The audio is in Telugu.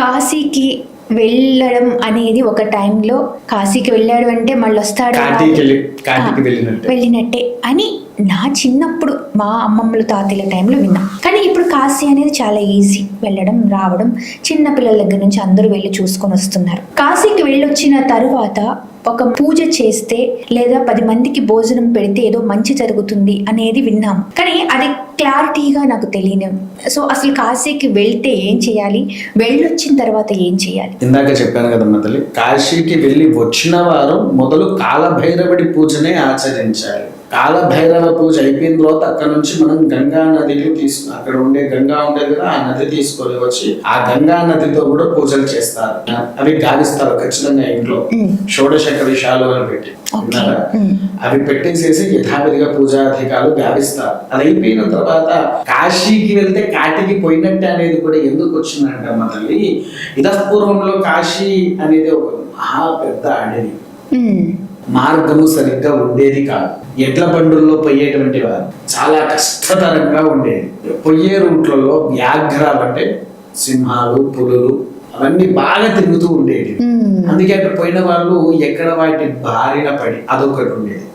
కాశీకి వెళ్ళడం అనేది ఒక టైంలో కాశీకి వెళ్ళాడు అంటే మళ్ళీ వస్తాడు వెళ్ళినట్టే. అని నా చిన్నప్పుడు మా అమ్మమ్మలు తాతయ్యల టైంలో విన్నా. కానీ ఇప్పుడు కాశీ అనేది చాలా ఈజీ. వెళ్ళడం రావడం చిన్న పిల్లల దగ్గర నుంచి అందరూ వెళ్ళి చూసుకొని వస్తున్నారు. కాశీకి వెళ్ళొచ్చిన తరువాత ఒక పూజ చేస్తే లేదా పది మందికి భోజనం పెడితే ఏదో మంచి జరుగుతుంది అనేది విన్నాం. కానీ అది క్లారిటీగా నాకు తెలియదు సో అసలు కాశీకి వెళ్తే ఏం చేయాలి? వెళ్ళొచ్చిన తర్వాత ఏం చేయాలి? ఇందాక చెప్పాను కదమ్మా తల్లి కాశీకి వెళ్ళి వచ్చిన వారు మొదలు కాలభైరవుడి పూజనే ఆచరించాలి. కాలభైరవ పూజ అయిపోయిన తర్వాత అక్కడ నుంచి మనం గంగా నదికి తీసుకు అక్కడ ఉండే గంగా ఉండేది కదా ఆ నది తీసుకొని వచ్చి ఆ గంగా నదితో కూడా పూజలు చేస్తారు. అవి గావిస్తారు ఖచ్చితంగా ఇంట్లో. షోడశక విషయాలు అని పెట్టి. అవి పెట్టేసేసి యథావిధిగా పూజాధికారులు గావిస్తారు. అది అయిపోయిన తర్వాత కాశీకి వెళ్తే కాటికి పోయినట్టే అనేది కూడా ఎందుకు వచ్చిందంటే అమ్మ తల్లి? ఇతపూర్వంలో కాశీ అనేది ఒక మహా పెద్ద అడవి. మార్గము సరిగ్గా ఉండేది కాదు. ఎడ్ల బండుల్లో పోయేటువంటి వారు చాలా కష్టతరంగా ఉండేది. పోయే రూట్లలో వ్యాఘ్రాలు అంటే సింహాలు పులులు అవన్నీ బాగా తిరుగుతూ ఉండేవి. అందుకే అక్కడ పోయిన వాళ్ళు ఎక్కడ వాటి బారిన పడి అదొకటి ఉండేది.